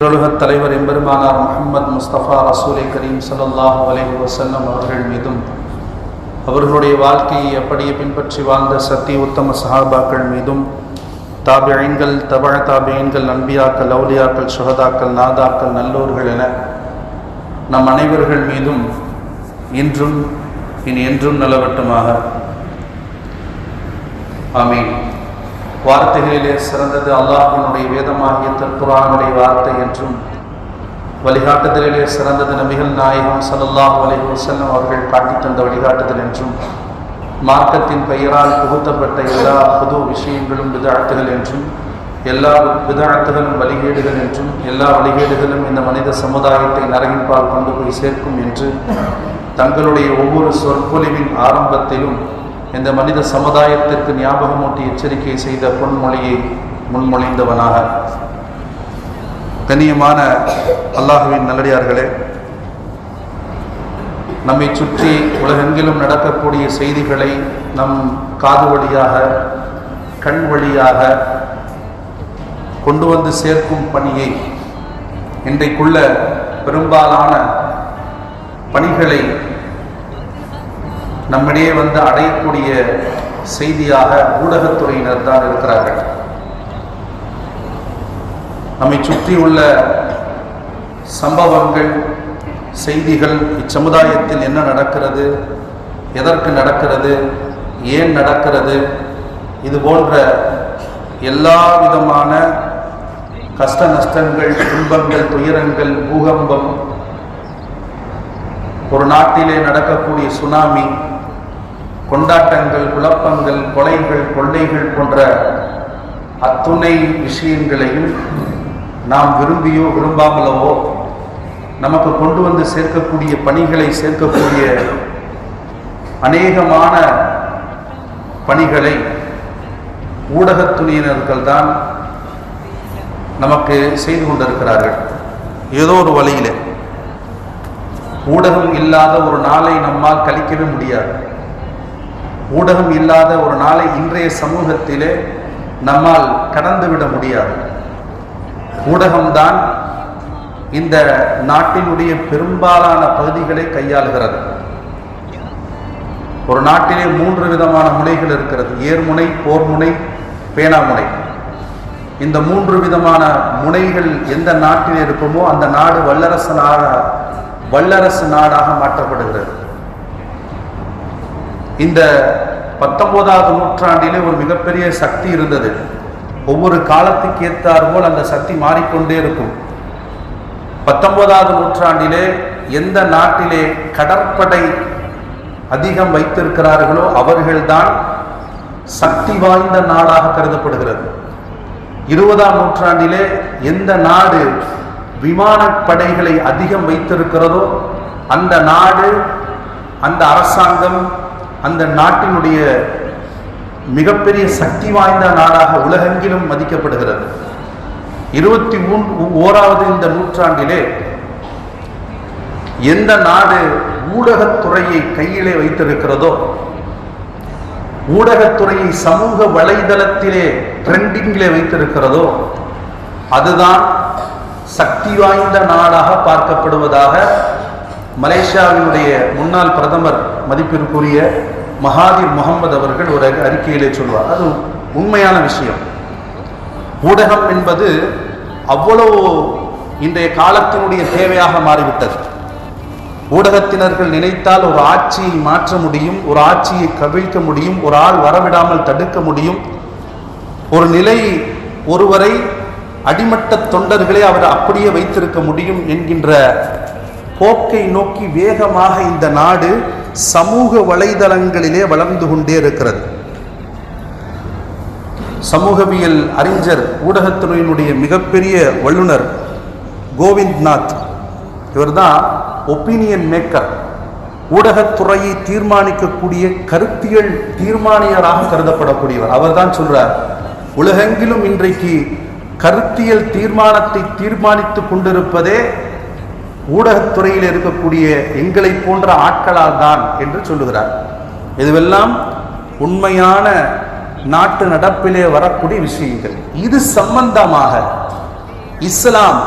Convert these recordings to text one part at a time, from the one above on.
உலகத் தலைவர் எம்பெருமானார் முகமது முஸ்தபா ரசூலை கரீம் ஸல்லல்லாஹு அலைஹி வசல்லம் அவர்கள் மீதும் அவர்களுடைய வாழ்க்கையை அப்படியே பின்பற்றி வாழ்ந்த சத்திய உத்தம சஹாபாக்கள் மீதும் தாபியன்கள் தபழ தாபியன்கள் நம்பியாக்கள் லவுலியாக்கள் சுகதாக்கள் நாதாக்கள் நல்லோர்கள் என நம் அனைவர்கள் மீதும் இன்றும் இனி என்றும் நலவட்டுமாக. ஆமீன். வார்த்தைகளிலே சிறந்தது அல்லாஹினுடைய வேதமாகிய திருக்குறானுடைய வார்த்தை என்றும் வழிகாட்டுதலிலே சிறந்தது நபிகள் நாயகம் சல்லாஹ் அலி வஸல்லம் அவர்கள் காட்டித்தந்த வழிகாட்டுதல் என்றும் மார்க்கத்தின் பெயரால் புகுத்தப்பட்ட எல்லா புது விஷயங்களும் விதாழ்த்துகள் என்றும் எல்லா விதாழ்த்துகளும் வழிகேடுகள் என்றும் எல்லா வழிகேடுகளும் இந்த மனித சமுதாயத்தை நரகின்பால் கொண்டு போய் சேர்க்கும் என்று தங்களுடைய ஒவ்வொரு சொற்பொழிவின் ஆரம்பத்திலும் இந்த மனித சமுதாயத்திற்கு ஞாபகமூட்டி எச்சரிக்கை செய்த பொன்மொழியை முன்மொழிந்தவனாக. கண்ணியமான அல்லாஹுவின் நல்லடியார்களே நம்மை சுற்றி உலகெங்கிலும் நடக்கக்கூடிய செய்திகளை நம் காது வழியாக கண் வழியாக கொண்டு வந்து சேர்க்கும் பணியை இன்றைக்குள்ள பெரும்பாலான பணிகளை நம்மிடையே வந்து அடையக்கூடிய செய்தியாக ஊடகத்துறையினர் தான் இருக்கிறார்கள். நம்மை சுற்றியுள்ள சம்பவங்கள் செய்திகள் இச்சமுதாயத்தில் என்ன நடக்கிறது எதற்கு நடக்கிறது ஏன் நடக்கிறது இது போன்ற எல்லா விதமான கஷ்ட நஷ்டங்கள் துன்பங்கள் துயரங்கள் பூகம்பம் ஒரு நாட்டிலே நடக்கக்கூடிய சுனாமி கொண்டாட்டங்கள் குழப்பங்கள் கொலைகள் கொள்ளைகள் போன்ற அத்துணை விஷயங்களையும் நாம் விரும்பியோ விரும்பாமலவோ நமக்கு கொண்டு வந்து சேர்க்கக்கூடிய பணிகளை சேர்க்கக்கூடிய அநேகமான பணிகளை ஊடகத்துறையினர்கள் தான் நமக்கு செய்து கொண்டிருக்கிறார்கள். ஏதோ ஒரு வழியில். ஊடகம் இல்லாத ஒரு நாளை நம்மால் கழிக்கவே முடியாது. ஊடகம் இல்லாத ஒரு நாளை இன்றைய சமூகத்திலே நம்மால் கடந்துவிட முடியாது. ஊடகம்தான் இந்த நாட்டினுடைய பெரும்பாலான பகுதிகளை கையாளுகிறது. ஒரு நாட்டிலே மூன்று விதமான முனைகள் இருக்கிறது. ஏர்முனை போர்முனை பேனாமுனை. இந்த மூன்று விதமான முனைகள் எந்த நாட்டில் இருக்குமோ அந்த நாடு வல்லரசு நாடாக வல்லரசு நாடாக மாற்றப்படுகிறது. இந்த பத்தொன்பதாவது நூற்றாண்டிலே ஒரு மிகப்பெரிய சக்தி இருந்தது. ஒவ்வொரு காலத்துக்கு ஏற்றார் போல் அந்த சக்தி மாறிக்கொண்டே இருக்கும். பத்தொன்பதாவது நூற்றாண்டிலே எந்த நாட்டிலே கடற்படை அதிகம் வைத்திருக்கிறார்களோ அவர்கள்தான் சக்தி வாய்ந்த நாடாக கருதப்படுகிறது. இருபதாம் நூற்றாண்டிலே எந்த நாடு விமானப்படைகளை அதிகம் வைத்திருக்கிறதோ அந்த நாடு அந்த அரசாங்கம் அந்த நாட்டினுடைய மிகப்பெரிய சக்தி வாய்ந்த நாடாக உலகெங்கிலும் மதிக்கப்படுகிறது. இருபத்தி மூன் ஓராவது இந்த நூற்றாண்டிலே எந்த நாடு ஊடகத்துறையை கையிலே வைத்திருக்கிறதோ ஊடகத்துறையை சமூக வலைதளத்திலே ட்ரெண்டிங்கிலே வைத்திருக்கிறதோ அதுதான் சக்தி வாய்ந்த நாடாக பார்க்கப்படுவதாக மலேசியாவினுடைய முன்னாள் பிரதமர் மதிப்பிற்குரிய மகாதீர் முகமது அவர்கள் ஒரு அறிக்கையிலே சொல்வார். அது உண்மையான விஷயம். ஊடகம் என்பது அவ்வளவு இன்றைய காலத்தினுடைய தேவையாக மாறிவிட்டது. ஊடகத்தினர்கள் நினைத்தால் ஒரு ஆட்சியை மாற்ற முடியும் ஒரு ஆட்சியை கவிழ்க்க முடியும் ஒரு ஆள் வரவிடாமல் தடுக்க முடியும். ஒரு நிலை ஒருவரை அடிமட்ட தொண்டர்களே அவர் அப்படியே வைத்திருக்க முடியும் என்கின்ற போக்கை நோக்கி வேகமாக இந்த நாடு சமூக வலைதளங்களிலே வளர்ந்து கொண்டே இருக்கிறது. சமூகவியல் அறிஞர் ஊடகத்துறையினுடைய மிகப்பெரிய வல்லுனர் கோவிந்த்நாத். இவர்தான் ஒப்பீனியன் மேக்கர் ஊடகத்துறையை தீர்மானிக்கக்கூடிய கருத்தியல் தீர்மானியராக கருதப்படக்கூடியவர். அவர் தான் சொல்றார் உலகெங்கிலும் இன்றைக்கு கருத்தியல் தீர்மானத்தை தீர்மானித்துக் கொண்டிருப்பதே ஊடகத்துறையில் இருக்கக்கூடிய எங்களை போன்ற ஆட்களால் தான் என்று சொல்லுகிறார். இதுவெல்லாம் உண்மையான நாட்டு நடப்பிலே வரக்கூடிய விஷயங்கள். இது சம்பந்தமாக இஸ்லாம்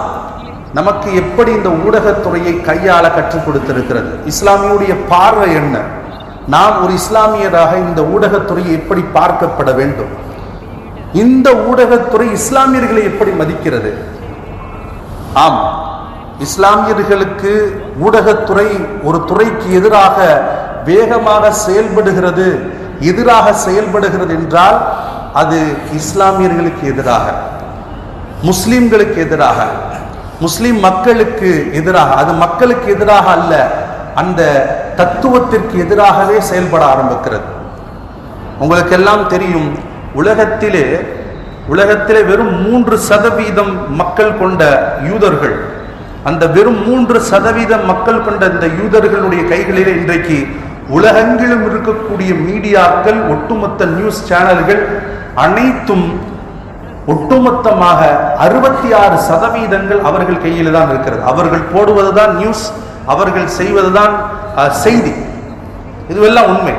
நமக்கு எப்படி இந்த ஊடகத்துறையை கையாள கற்றுக் கொடுத்திருக்கிறது? இஸ்லாமியுடைய பார்வை என்ன? நாம் ஒரு இஸ்லாமியராக இந்த ஊடகத்துறையை எப்படி பார்க்கப்பட வேண்டும்? இந்த ஊடகத்துறை இஸ்லாமியர்களை எப்படி மதிக்கிறது? ஆம். இஸ்லாமியர்களுக்கு ஊடகத்துறை ஒரு துறைக்கு எதிராக வேகமாக செயல்படுகிறது எதிராக செயல்படுகிறது என்றால் அது இஸ்லாமியர்களுக்கு எதிராக முஸ்லீம்களுக்கு எதிராக முஸ்லீம் மக்களுக்கு எதிராக அது மக்களுக்கு எதிராக அல்ல அந்த தத்துவத்திற்கு எதிராகவே செயல்பட ஆரம்பிக்கிறது. உங்களுக்கு எல்லாம் தெரியும் உலகத்திலே உலகத்திலே வெறும் மூன்று சதவீதம் மக்கள் கொண்ட யூதர்கள் அந்த வெறும் மூன்று சதவீத மக்கள் கொண்ட இந்த யூதர்களுடைய கைகளிலே இன்றைக்கு உலகெங்கிலும் இருக்கக்கூடிய மீடியாக்கள் ஒட்டுமொத்த நியூஸ் சேனல்கள் அனைத்தும் ஒட்டுமொத்தமாக அறுபத்தி ஆறு சதவீதங்கள் அவர்கள் கையில் தான் இருக்கிறது. அவர்கள் போடுவதுதான் நியூஸ் அவர்கள் செய்வதுதான் அஹ், செய்தி. இதுவெல்லாம் உண்மை.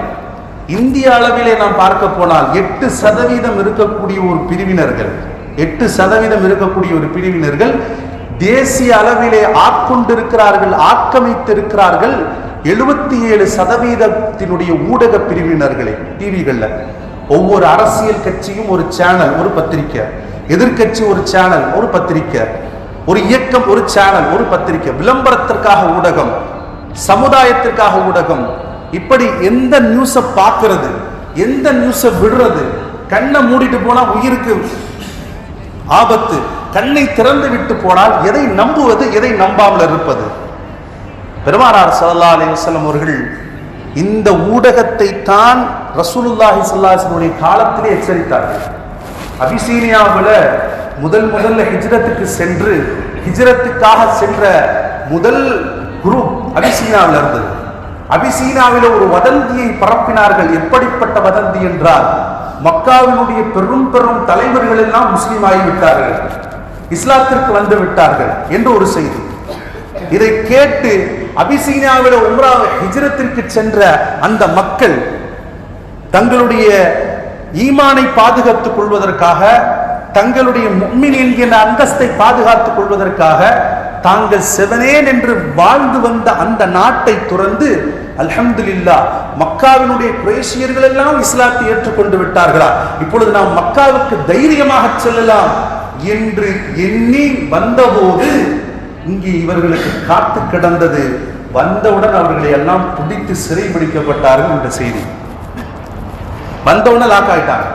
இந்திய அளவிலே நாம் பார்க்க போனால் எட்டு சதவீதம் இருக்கக்கூடிய ஒரு பிரிவினர்கள் எட்டு சதவீதம் இருக்கக்கூடிய ஒரு பிரிவினர்கள் தேசிய அளவிலே ஆட்கொண்டிருக்கிறார்கள் ஆக்கமித்திருக்கிறார்கள் எழுபத்தி ஏழு சதவீதத்தினுடைய ஊடக பிரிவினர்களை டிவிகள்ல. ஒவ்வொரு அரசியல் கட்சியும் ஒரு சேனல் ஒரு பத்திரிக்கை. எதிர்கட்சி ஒரு சேனல் ஒரு பத்திரிக்கை. ஒரு இயக்கம் ஒரு சேனல் ஒரு பத்திரிக்கை. விளம்பரத்திற்காக ஊடகம் சமுதாயத்திற்காக ஊடகம். இப்படி எந்த நியூஸை பார்க்கறது எந்த நியூஸை விடுறது கண்ணை மூடிட்டு போனா உயிருக்கு ஆபத்து. கண்ணை திறந்து விட்டு போனால் எதை நம்புவது எதை நம்பாமல் இருப்பது? பெருமானார் சல்லா அலிவசலம் அவர்கள் இந்த ஊடகத்தை தான் ரசூலுல்லாஹி சல்லாஹனுடைய காலத்திலே எச்சரித்தார்கள். அபிசீனியாவில் முதல் முதல்ல ஹிஜ்ரத்துக்கு சென்று ஹிஜ்ரத்துக்காக சென்ற முதல் குரூப் அபிசீனாவில் இருந்தது. அபிசீனாவில் ஒரு வதந்தியை பரப்பினார்கள். எப்படிப்பட்ட வதந்தி என்றால் மக்காவினுடைய பெரும் பெரும் தலைவர்கள் எல்லாம் முஸ்லீம் ஆகிவிட்டார்கள் இஸ்லாத்திற்கு வந்து விட்டார்கள் என்று ஒரு செய்தி. இதை கேட்டு அபிசீனியாவில் உம்ரா ஹிஜ்ரத்திற்கு சென்ற அந்த மக்கள் தங்களுடைய ஈமானை பாதுகாத்துக் கொள்வதற்காக தங்களுடைய முக்மின் என்கிற அந்தஸ்தை பாதுகாத்துக் கொள்வதற்காக தாங்கள் செவனேன் என்று வாழ்ந்து வந்த அந்த நாட்டை துறந்து அல்ஹம்துலில்லா மக்காவினுடைய குரேஷியர்கள் எல்லாம் இஸ்லாத்தை ஏற்றுக்கொண்டு விட்டார்களா? இப்பொழுது நாம் மக்காவுக்கு தைரியமாக செல்லலாம். என்று எண்ணி வந்தபோது இங்கு இவர்களுக்கு காத்து கிடந்தது. வந்தவுடன் அவர்களை எல்லாம் பிடித்து சிறைபிடிக்கப்பட்டார்கள் என்ற செய்தி. வந்தவுடனே லாக் ஆயிட்டாங்க.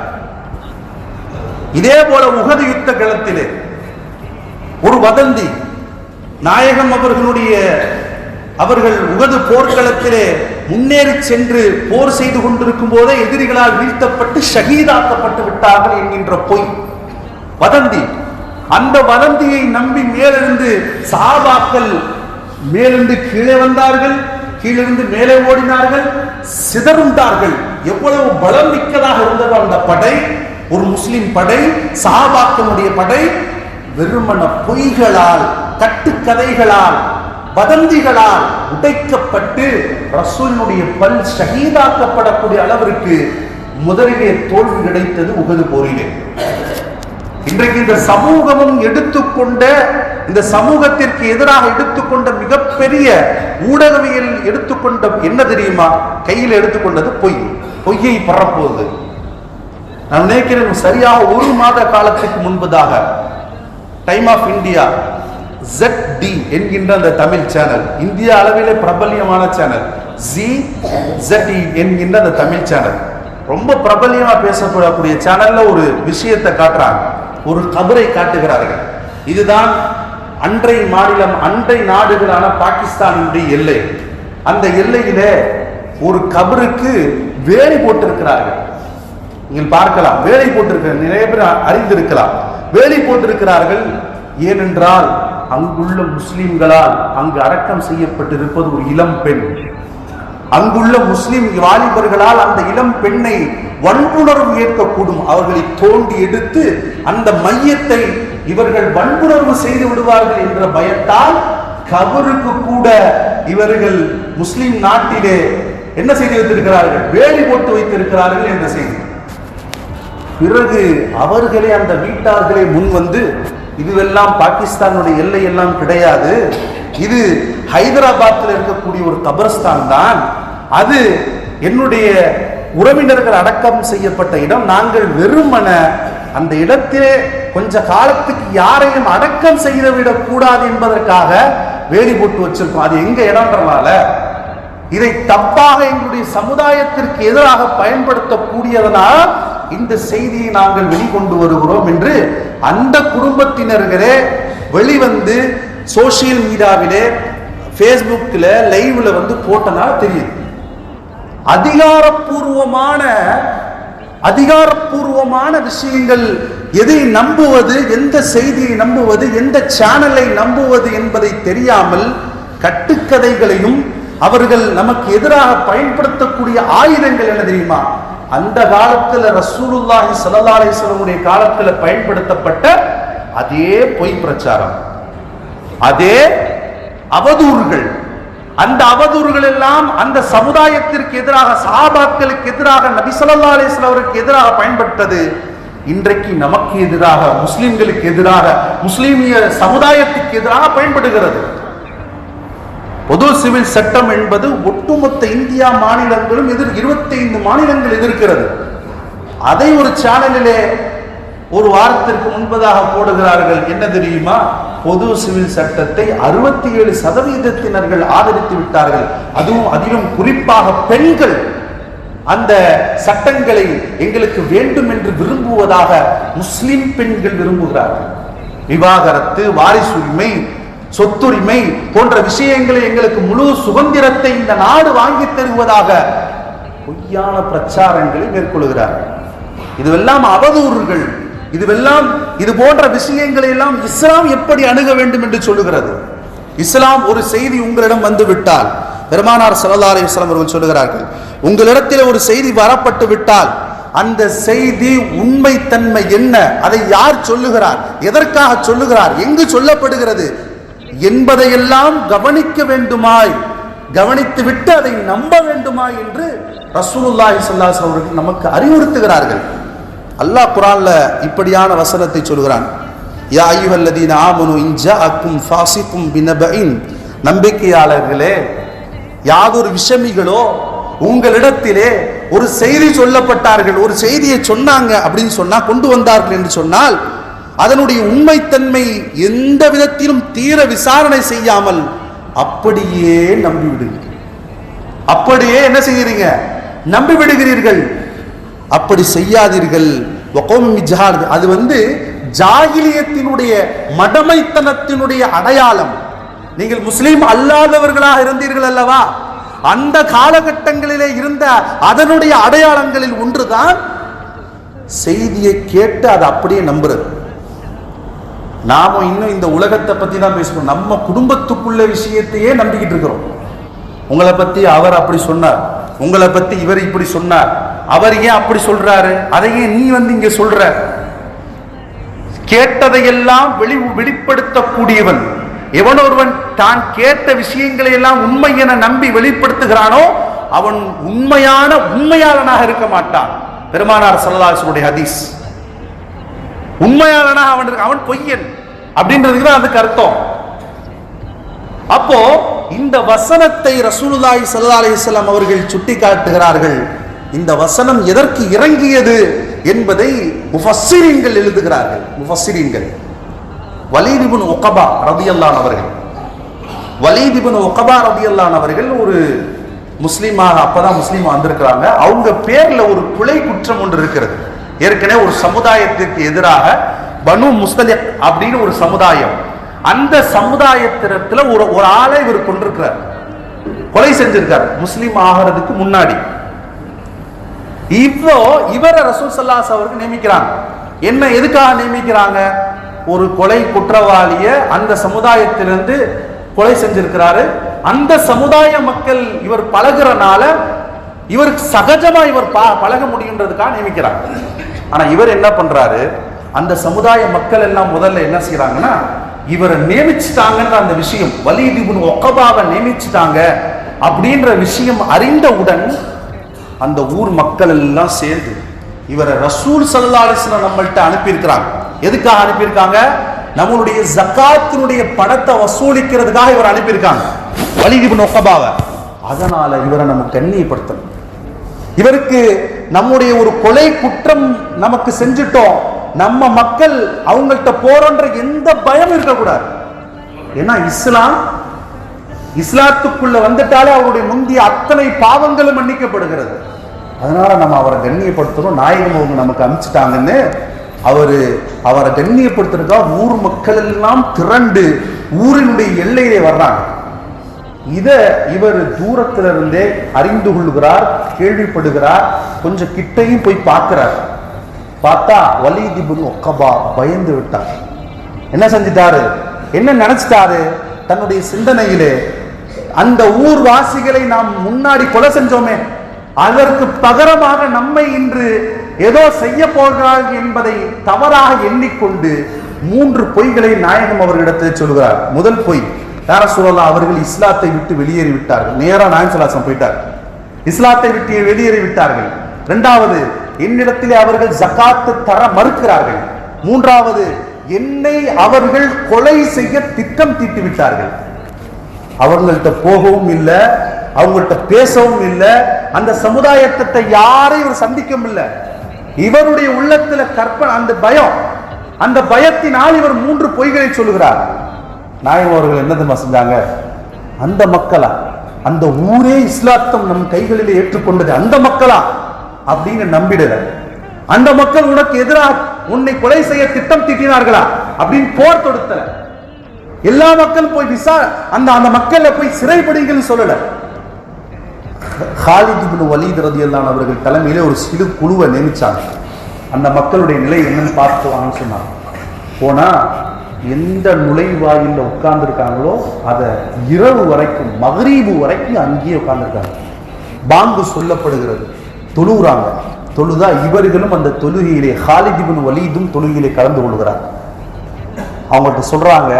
இதே போல உகது யுத்த களத்திலே ஒரு வதந்தி நாயகம் அவர்களுடைய அவர்கள் உகது போர்க்களத்திலே முன்னேறி சென்று போர் செய்து கொண்டிருக்கும் போதே எதிரிகளால் வீழ்த்தப்பட்டு ஷகீதாக்கப்பட்டு விட்டார்கள் என்கின்ற பொய். வதந்தி. அந்த வதந்தியை நம்பி மேலிருந்து சாபாக்கள் மேலிருந்து கீழே வந்தார்கள் கீழிருந்து மேலே ஓடினார்கள் சிதறுந்தார்கள். எவ்வளவு பலம் மிக்கதாக இருந்ததோ அந்த படை ஒரு முஸ்லிம் படை சாபாக்களுடைய படை வெறுமன பொய்களால் கட்டுக்கதைகளால் வதந்திகளால் உடைக்கப்பட்டு ரசூலினுடைய பல் ஷஹீதாக்கப்படக்கூடிய அளவிற்கு முதலிலே தோல்வி கிடைத்தது உகது போரிலே. இன்றைக்கு இந்த சமூகமும் எடுத்துக்கொண்ட இந்த சமூகத்திற்கு எதிராக எடுத்துக்கொண்ட மிகப்பெரிய ஊடகவியல் எடுத்துக்கொண்ட என்ன தெரியுமா? கையில் எடுத்துக்கொண்டது பொய். பொய்யை பரப்புவது. நான் நினைக்கிறேன் சரியாக ஒரு மாத காலத்துக்கு முன்பதாக டைம் ஆஃப் இந்தியா ஜெட் டி என்கின்ற அந்த தமிழ் சேனல் இந்திய அளவிலே பிரபல்யமான சேனல் ஜி ஜெட் என்கின்ற அந்த தமிழ் சேனல் ரொம்ப பிரபல்யமா பேசப்படக்கூடிய சேனல்ல ஒரு விஷயத்தை காட்டுறாங்க. ஒரு கபரை காட்டுகிறார்கள். இதுதான் அன்றை மாநிலம் அன்றை நாடுகளான பாகிஸ்தானுடைய எல்லை. அந்த எல்லையிலே ஒரு கபருக்கு வேலி போட்டிருக்கிறார்கள். நீங்கள் பார்க்கலாம் வேலை போட்டிருக்க நிறைய பேர் அறிந்திருக்கலாம். வேலை போட்டிருக்கிறார்கள். ஏனென்றால் அங்குள்ள முஸ்லிம்களால் அங்கு அடக்கம் செய்யப்பட்டிருப்பது ஒரு இளம் பெண். அங்குள்ள முஸ்லிம் வாலிபர்களால் அந்த இளம் பெண்ணை வன்புணர்வு ஏற்கக்கூடும். அவர்களை தோண்டி எடுத்து அந்த மையத்தை இவர்கள் வன்புணர்வு செய்து விடுவார்கள் என்ற பயத்தால் கபருக்கு கூட இவர்கள் முஸ்லிம் நாட்டிலே என்ன செய்து வைத்திருக்கிறார்கள்? வேலி போட்டு வைத்திருக்கிறார்கள் என்ற செய்தி. பிறகு அவர்களே அந்த வீட்டார்களே முன் வந்து இதுவெல்லாம் பாகிஸ்தானுடைய எல்லை எல்லாம் கிடையாது. இது ஹைதராபாத்தில் இருக்கக்கூடிய ஒரு கபரஸ்தான் தான். அது என்னுடைய உறவினர்கள் அடக்கம் செய்யப்பட்ட இடம். நாங்கள் வெறுமன அந்த இடத்திலே கொஞ்ச காலத்துக்கு யாரையும் அடக்கம் செய்து விடக்கூடாது என்பதற்காக வேலி போட்டு வச்சிருக்கோம். அது எங்க இடம்ன்றனால. இதை தப்பாக எங்களுடைய சமுதாயத்திற்கு எதிராக பயன்படுத்தக்கூடியதனால் இந்த செய்தியை நாங்கள் வெளிக்கொண்டு வருகிறோம் என்று அந்த குடும்பத்தினர்களே வெளிவந்து சோசியல் மீடியாவிலே ஃபேஸ்புக்கில் லைவில் வந்து போட்டதால் தெரியுது அதிகாரப்பூர்வமான அதிகாரப்பூர்வமான விஷயங்கள் எதை நம்புவது எந்த செய்தியை நம்புவது எந்த சேனலை நம்புவது என்பதை தெரியாமல் கட்டுக்கதைகளையும் அவர்கள் நமக்கு எதிராக பயன்படுத்தக்கூடிய ஆயுதங்கள் என்ன தெரியுமா? அந்த காலத்துல ரசூலுல்லாஹி ஸல்லல்லாஹு அலைஹி காலத்துல பயன்படுத்தப்பட்ட அதே பொய் பிரச்சாரம். அதே அவதூறுகள். அந்த அவதூறுகள் எல்லாம் அந்த சமுதாயத்திற்கு எதிராக சாபாக்களுக்கு எதிராக நபிசல்லா ஸல்லல்லாஹு அவருக்கு எதிராக பயன்பட்டது. இன்றைக்கு நமக்கு எதிராக முஸ்லிம்களுக்கு எதிராக முஸ்லிமிய சமுதாயத்துக்கு எதிராக பயன்படுகிறது. பொது சிவில் சட்டம் என்பது ஒட்டுமொத்த இந்தியா மாநிலங்களும் எதிர் 25 மாநிலங்கள் எதிர்க்கிறது. அதை ஒரு சேனலிலே ஒரு வாரத்திற்கு முன்பதாக போடுகிறார்கள். என்ன தெரியுமா? பொது சிவில் சட்டத்தை அறுபத்தி ஏழு சதவீதத்தினர்கள் ஆதரித்து விட்டார்கள். அதுவும் அதிலும் குறிப்பாக பெண்கள் அந்த சட்டங்களை எங்களுக்கு வேண்டும் என்று விரும்புவதாக முஸ்லிம் பெண்கள் விரும்புகிறார்கள். விவாகரத்து வாரிசுரிமை சொத்துரிமை போன்ற விஷயங்களை எங்களுக்கு முழு சுதந்திரத்தை இந்த நாடு வாங்கி தருவதாக பொய்யான பிரச்சாரங்களை மேற்கொள்கிறார்கள். இதுவெல்லாம் அவதூறுகள். இதுவெல்லாம் இது போன்ற விஷயங்களை எல்லாம் இஸ்லாம் எப்படி அணுக வேண்டும் என்று சொல்லுகிறது? இஸ்லாம் ஒரு செய்தி உங்களிடம் வந்து விட்டால் பெருமானார் ஸல்லல்லாஹு அலைஹி அவர்கள் சொல்லுகிறார்கள் உங்களிடத்தில் ஒரு செய்தி வரப்பட்டு விட்டால் அந்த செய்தி உண்மைத்தன்மை என்ன? அதை யார் சொல்லுகிறார்? எதற்காக சொல்லுகிறார்? எங்கு சொல்லப்படுகிறது? என்பதையெல்லாம் கவனிக்க வேண்டுமாய் கவனித்து விட்டு அதை நம்ப வேண்டுமா என்று ரசூலுல்லாஹி ஸல்லல்லாஹு அவர்கள் நமக்கு அறிவுறுத்துகிறார்கள். அல்லாஹ் குரான்ல இப்படியான வசனத்தை சொல்கிறான். யா ஐயுவல்லதீன் ஆமனு இன் அக்கும் ஃபாசிக்கும் பினபின் நம்பிக்கையாளர்களே யாதொரு விஷமிகளோ உங்களிடத்திலே ஒரு செய்தி சொல்லப்பட்டார்கள் ஒரு செய்தியை சொன்னாங்க அப்படின்னு சொன்னால் கொண்டு வந்தார்கள் என்று சொன்னால் அதனுடைய உண்மைத்தன்மை எந்த விதத்திலும் தீர விசாரணை செய்யாமல் அப்படியே நம்பிவிடுங்கள். அப்படியே என்ன செய்கிறீங்க? நம்பி விடுகிறீர்கள் அப்படி செய்யாதீர்கள். அது வந்து ஜாகிலியத்தினுடைய மடமைத்தனத்தினுடைய அடையாளம். நீங்கள் முஸ்லீம் அல்லாதவர்களாக இருந்தீர்கள் அல்லவா? அந்த காலகட்டங்களிலே இருந்த அதனுடைய அடையாளங்களில் ஒன்றுதான் செய்தியை கேட்டு அதை அப்படியே நம்புறது. நாம இன்னும் இந்த உலகத்தை பத்தி தான் பேசுறோம் நம்ம குடும்பத்துக்குள்ள விஷயத்தையே நம்பிக்கிட்டு இருக்கிறோம். உங்களை பத்தி அவர் அப்படி சொன்னார். உங்களை பத்தி இவர் இப்படி சொன்னார். அவர் ஏன் அப்படி சொல்றாரு? அதை ஏன் நீ வந்து இங்க சொல்ற? கேட்டதையெல்லாம் வெளி வெளிப்படுத்தக்கூடியவன். எவன் ஒருவன் தான் கேட்ட விஷயங்களை எல்லாம் உண்மை என நம்பி வெளிப்படுத்துகிறானோ அவன் உண்மையான உண்மையாளனாக இருக்க மாட்டான். பெருமானார் சல்லல்லாஹுடைய ஹதீஸ். உண்மையாளனாக அவன் அவன் பொய்யன். அப்படின்றதுக்கு தான் அதுக்கு அர்த்தம். அப்போ இந்த வசனத்தை ரசூலுல்லாஹி சல்லா அலிஸ்லாம் அவர்கள் சுட்டி காட்டுகிறார்கள் இந்த வசனம் எதற்கு இறங்கியது என்பதை முஃபஸ்ஸிரீன்கள் எழுதுகிறார்கள். முஃபஸ்ஸிரீன்கள். வலீத் ஒகபா ரதியல்லான் அவர்கள். வலீத் ஒகபா ரதியல்லான் அவர்கள் ஒரு முஸ்லீமாக அப்பதான் முஸ்லீமாக வந்திருக்கிறாங்க. அவங்க பேர்ல ஒரு குலை குற்றம் ஒன்று இருக்கிறது. ஏற்கனவே ஒரு சமுதாயத்திற்கு எதிராக பனு முஸ்தலிக் அப்படின்னு ஒரு சமுதாயம் அந்த சமுதாயத்திரத்துல ஒரு ஒரு ஆளை இவர் கொண்டிருக்கிறார். கொலை செஞ்சிருக்கார். முஸ்லீம் ஆகிறதுக்கு முன்னாடி. இப்போ இவரை ரசூல் சல்லாஸ் அவருக்கு நியமிக்கிறாங்க. என்ன எதுக்காக நியமிக்கிறாங்க? ஒரு கொலை குற்றவாளிய அந்த சமுதாயத்திலிருந்து கொலை செஞ்சிருக்கிறாரு. அந்த சமுதாய மக்கள் இவர் பழகுறனால இவருக்கு சகஜமா இவர் ப- பழக முடியுன்றதுக்காக நியமிக்கிறாங்க. ஆனா இவர் என்ன பண்றாரு? அந்த சமுதாய மக்கள் எல்லாம் முதல்ல என்ன செய்யறாங்கன்னா இவரை நியமிச்சுட்டாங்கன்ற அந்த விஷயம் வலீத் ஒக்கபாவை நியமிச்சுட்டாங்க அப்படின்ற விஷயம் அறிந்தவுடன் அந்த ஊர் மக்கள் எல்லாம் சேர்ந்து இவரை ரசூல் சல்லா நம்மள்கிட்ட அனுப்பியிருக்கிறாங்க. எதுக்காக அனுப்பியிருக்காங்க? நம்மளுடைய ஜக்காத்தினுடைய பணத்தை வசூலிக்கிறதுக்காக இவர் அனுப்பியிருக்காங்க. வலிதிபு நொக்கபாவை அதனால இவரை நம்ம கண்ணியப்படுத்தணும். இவருக்கு நம்முடைய ஒரு கொலை குற்றம் நமக்கு செஞ்சுட்டோம். நம்ம மக்கள் அவங்கள்ட்ட போறோன்ற எந்த பயம் இருக்கக்கூடாது. ஏன்னா இஸ்லாம் இஸ்லாத்துக்குள்ள வந்துட்டாலே அவருடைய முந்தைய அத்தனை பாவங்களும் மன்னிக்கப்படுகிறது. அதனால நம்ம அவரை கண்ணியப்படுத்துறோம் நாயகம் அவங்க நமக்கு அமிச்சிட்டாங்கன்னு அவரு அவரை கண்ணியப்படுத்துறதுக்காக ஊர் மக்கள் எல்லாம் திரண்டு ஊரினுடைய எல்லையிலே வர்றாங்க. இதை இவர் தூரத்துல இருந்தே அறிந்து கொள்கிறார் கேள்விப்படுகிறார் கொஞ்சம் கிட்டையும் போய் பார்க்கிறார். பார்த்தா வலீத் இப்னு ஒக்கபா பயந்து விட்டார். என்ன செஞ்சிட்டாரு? என்ன நினைச்சிட்டாரு? தன்னுடைய சிந்தனையிலே அந்த ஊர் வாசிகளை நாம் முன்னாடி கொலை செஞ்சோமே அதற்கு பகரமாக நம்மை இன்று ஏதோ செய்ய போகிறார்கள் என்பதை தவறாக எண்ணிக்கொண்டு மூன்று பொய்களை நாயகம் அவர்களிடத்தில் சொல்கிறார். முதல் பொய் யார அவர்கள் இஸ்லாத்தை விட்டு வெளியேறி விட்டார்கள். நேரா நாயன் சலாசம் போயிட்டார். இஸ்லாத்தை விட்டு வெளியேறி விட்டார்கள். இரண்டாவது என்னிடத்திலே அவர்கள் ஜகாத்து தர மறுக்கிறார்கள். மூன்றாவது என்னை அவர்கள் கொலை செய்ய திட்டம் தீட்டி விட்டார்கள் அவங்கள்ட்ட போகவும் இல்லை அவங்கள்ட்ட பேசவும் இல்லை அந்த சமுதாயத்தை யாரையும் இவர் சந்திக்கவும் இல்லை. இவருடைய உள்ளத்துல கற்பனை அந்த பயம் அந்த பயத்தினால் இவர் மூன்று பொய்களை சொல்லுகிறார். நாயகம் அவர்கள் என்னதுமா செஞ்சாங்க? அந்த மக்களா அந்த ஊரே இஸ்லாத்தம் நம் கைகளிலே ஏற்றுக்கொண்டது அந்த மக்களா அப்படின்னு நம்பிடுற. அந்த மக்கள் உனக்கு எதிராக உன்னை கொலை செய்ய திட்டம் திட்டினார்களா? அப்படின்னு போர் தொடுத்தல எல்லா மக்களும் போய் விசா அந்த அந்த மக்களை போய் சிறைப்படுங்கன்னு சொல்லல. ஹாலித் இப்னு வலீத் ரதியல்லான் அவர்கள் தலைமையிலே ஒரு சிறு குழுவை நியமிச்சாங்க. அந்த மக்களுடைய நிலை என்னன்னு பார்த்து வாங்கன்னு சொன்னாங்க. போனா எந்த நுழைவாயில உட்கார்ந்துருக்காங்களோ அதை இரவு வரைக்கும் மகரீபு வரைக்கும் அங்கேயே உட்கார்ந்துருக்காங்க. பாங்கு சொல்லப்படுகிறது. தொழுகிறாங்க தொழுதா இவர்களும் அந்த தொழுகையிலே ஹாலிதிபின் இப்னு வலீதும் தொழுகையிலே கலந்து கொள்கிறார். அவங்கள்ட்ட சொல்றாங்க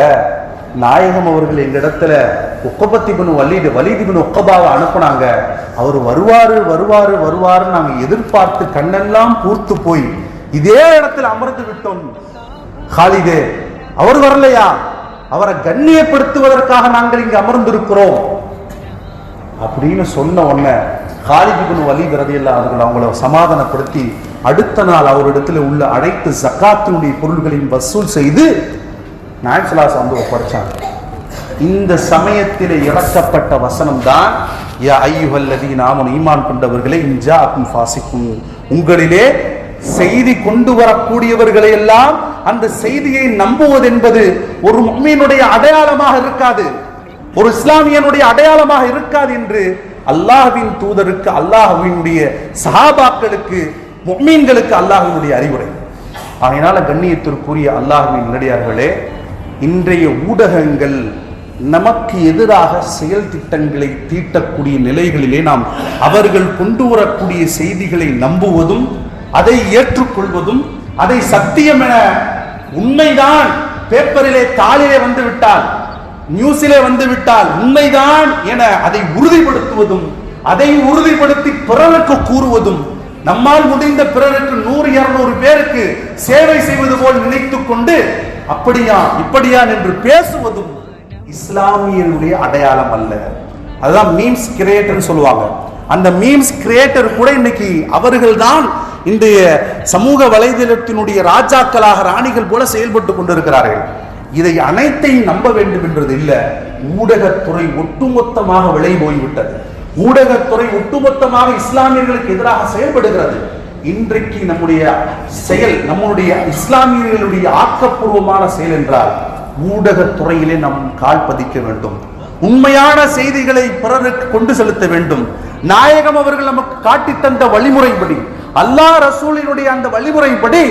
நாயகம் அவர்கள் எங்க இடத்துல ஒக்கபத்திபன் வலீது வலீதிபன் ஒக்கபாவை அனுப்புனாங்க. அவர் வருவாரு வருவாரு வருவாரு நாங்க எதிர்பார்த்து கண்ணெல்லாம் பூர்த்து போய் இதே இடத்துல அமர்ந்து விட்டோம். ஹாலிதே அவர் வரலையா? அவரை கண்ணியப்படுத்துவதற்காக நாங்கள் இங்கு அமர்ந்திருக்கிறோம். அப்படின்னு சொன்ன உடனே ஹாலிபின் வலி ரதியல்லா அவர்கள் அவங்கள சமாதானப்படுத்தி அடுத்த நாள் அவரிடத்துல உள்ள அனைத்து ஜக்காத்தினுடைய பொருள்களையும் வசூல் செய்து நாயன்சலாஸ் வந்து ஒப்படைச்சாங்க. இந்த சமயத்தில் இறக்கப்பட்ட வசனம் தான் யா ஐயுஹல்லதி நாமன் ஈமான் கொண்டவர்களே இஞ்சா அக்கும் ஃபாசிக்கும் உங்களிலே செய்தி கொண்டு வரக்கூடியவர்களை எல்லாம் அந்த செய்தியை நம்புவது என்பது ஒரு முக்மீனுடைய அடையாளமாக இருக்காது. ஒரு இஸ்லாமியனுடைய அடையாளமாக இருக்காது என்று அல்லாஹ்வின் தூதருக்கு அல்லாஹ்வினுடைய சஹாபாக்களுக்கு மீன்களுக்கு அல்லாஹ்வினுடைய அறிவுரை. ஆகையினால கண்ணியத்திற்குரிய அல்லாஹுவின் நடிகார்களே இன்றைய ஊடகங்கள் நமக்கு எதிராக செயல் திட்டங்களை தீட்டக்கூடிய நிலைகளிலே நாம் அவர்கள் கொண்டு வரக்கூடிய செய்திகளை நம்புவதும் அதை ஏற்றுக்கொள்வதும் அதை சத்தியம் என உண்மைதான் பேப்பரிலே தாளிலே வந்து விட்டால் நியூஸிலே வந்து விட்டால் உண்மைதான் என அதை உறுதிப்படுத்துவதும் அதை உறுதிப்படுத்தி பிறருக்கு கூறுவதும் நம்மால் முடிந்த பிறருக்கு நூறு இருநூறு பேருக்கு சேவை செய்வது போல் நினைத்துக் கொண்டு அப்படியா இப்படியா என்று பேசுவதும் இஸ்லாமியனுடைய அடையாளம் அல்ல. அதுதான் மீம்ஸ் கிரியேட்டர்னு சொல்லுவாங்க. அந்த மீம்ஸ் கிரியேட்டர் கூட இன்னைக்கு அவர்கள்தான் இந்த சமூக வலைதளத்தினுடைய ராஜாக்களாக ராணிகள் போல செயல்பட்டு கொண்டிருக்கிறார்கள். இதை அனைத்தையும் நம்ப வேண்டும் என்றது இல்லை. ஊடகத்துறை ஒட்டுமொத்தமாக விலை போய்விட்டது. ஊடகத்துறை ஒட்டுமொத்தமாக இஸ்லாமியர்களுக்கு எதிராக செயல்படுகிறது. இன்றைக்கு நம்முடைய செயல் நம்முடைய இஸ்லாமியர்களுடைய ஆக்கப்பூர்வமான செயல் என்றால் ஊடகத்துறையிலே நம் கால் பதிக்க வேண்டும். உண்மையான செய்திகளை பிறருக்கு கொண்டு செலுத்த வேண்டும். நாயகம் அவர்கள் நமக்கு காட்டி தந்த வழிமுறைப்படி அல்லாஹ் ரசூலினுடைய அந்த வழிமுறைப்படி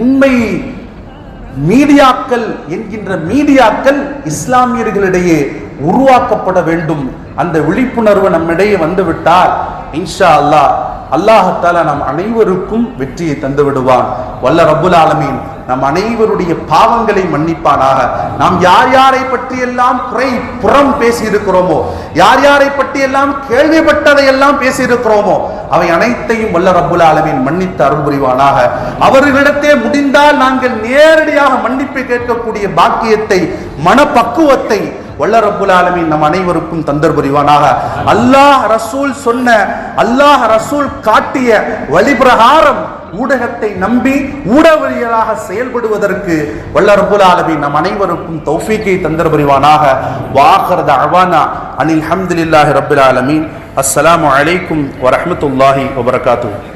உண்மை மீடியாக்கள் என்கின்ற மீடியாக்கள் இஸ்லாமியர்களிடையே உருவாக்கப்பட வேண்டும். அந்த விழிப்புணர்வு நம்மிடையே வந்துவிட்டால் இன்ஷா அல்லாஹ் அல்லாஹத்தால நம் அனைவருக்கும் வெற்றியை தந்து விடுவான் வல்ல ரபுல் ஆலமீன் நம் அனைவருடைய பாவங்களை மன்னிப்பானாக. நாம் யார் யாரை பற்றியெல்லாம் குறை புறம் பேசியிருக்கிறோமோ யார் யாரை பற்றியெல்லாம் கேள்விப்பட்டதையெல்லாம் கேள்விப்பட்டதை எல்லாம் அவை அனைத்தையும் வல்ல ரப்புல் ஆலமீன் மன்னித்து அருள் புரிவானாக. அவர்களிடத்தே முடிந்தால் நாங்கள் நேரடியாக மன்னிப்பை கேட்கக்கூடிய பாக்கியத்தை மனப்பக்குவத்தை வல்ல ரப்புல் ஆலமின் நம் அனைவருக்கும் தந்தர் புரிவானாக. அல்லாஹ் ரசூல் சொன்ன அல்லாஹ் ரசூல் காட்டிய வழிபிரகாரம் ஊடகத்தை நம்பி ஊடகவியலாக செயல்படுவதற்கு வல்ல ரப்புல் ஆலமின் நம் அனைவருக்கும் தௌஃபீக்கை தந்தர் புரிவானாக. வாகரத அவானா அனில் ஹம்துலில்லாஹி ரப்பில் ஆலமின். அஸ்ஸலாமு அலைக்கும் வரஹ்மத்துல்லாஹி வபரகாத்துஹு.